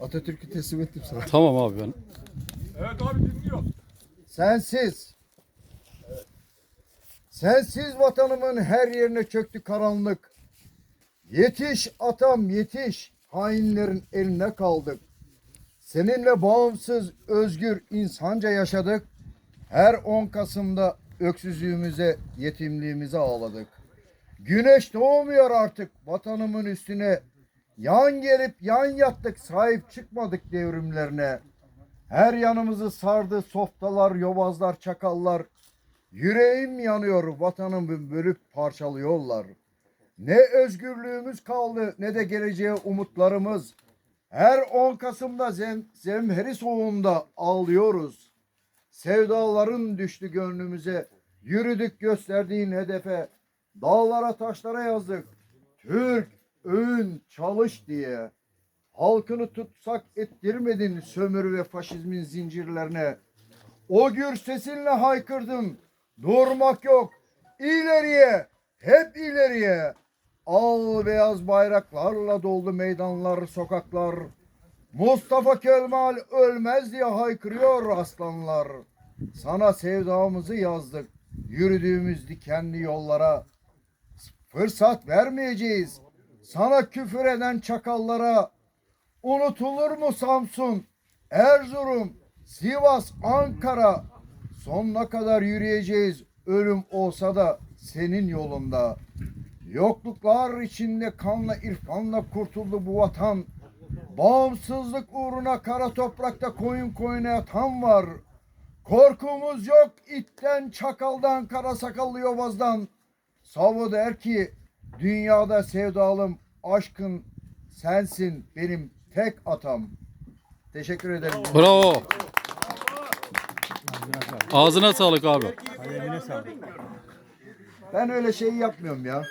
Atatürk'ü teslim ettim sana. Tamam abi ben. Evet abi dinliyor. Sensiz. Sensiz vatanımın her yerine çöktü karanlık. Yetiş atam yetiş. Hainlerin eline kaldık. Seninle bağımsız, özgür, insanca yaşadık. Her 10 Kasım'da öksüzlüğümüze, yetimliğimize ağladık. Güneş doğmuyor artık vatanımın üstüne. Yan gelip yan yattık, sahip çıkmadık devrimlerine. Her yanımızı sardı softalar, yobazlar, çakallar. Yüreğim yanıyor vatanımı bölüp parçalıyorlar. Ne özgürlüğümüz kaldı ne de geleceğe umutlarımız. Her 10 Kasım'da zem, zemheri soğuğunda ağlıyoruz. Sevdaların düştü gönlümüze. Yürüdük gösterdiğin hedefe. Dağlara taşlara yazdık. Türk, öğün, çalış diye. Halkını tutsak ettirmedin sömürü ve faşizmin zincirlerine. O gür sesinle haykırdın. Durmak yok. İleriye, hep ileriye. Al beyaz bayraklarla doldu meydanlar, sokaklar. Mustafa Kemal ölmez diye haykırıyor aslanlar. Sana sevdamızı yazdık. Yürüdüğümüz dikenli yollara. Fırsat vermeyeceğiz. Sana küfür eden çakallara. Unutulur mu Samsun, Erzurum, Sivas, Ankara? Sonuna kadar yürüyeceğiz. Ölüm olsa da senin yolunda. Yokluklar içinde kanla irfanla kurtuldu bu vatan. Bağımsızlık uğruna kara toprakta koyun koyuna yatan var. Korkumuz yok itten, çakaldan, kara sakallı yobazdan. Savo der ki dünyada sevdalım aşkın sensin benim tek atam. Teşekkür ederim. Bravo. Ağzına sağlık abi. Ben öyle şey yapmıyorum ya.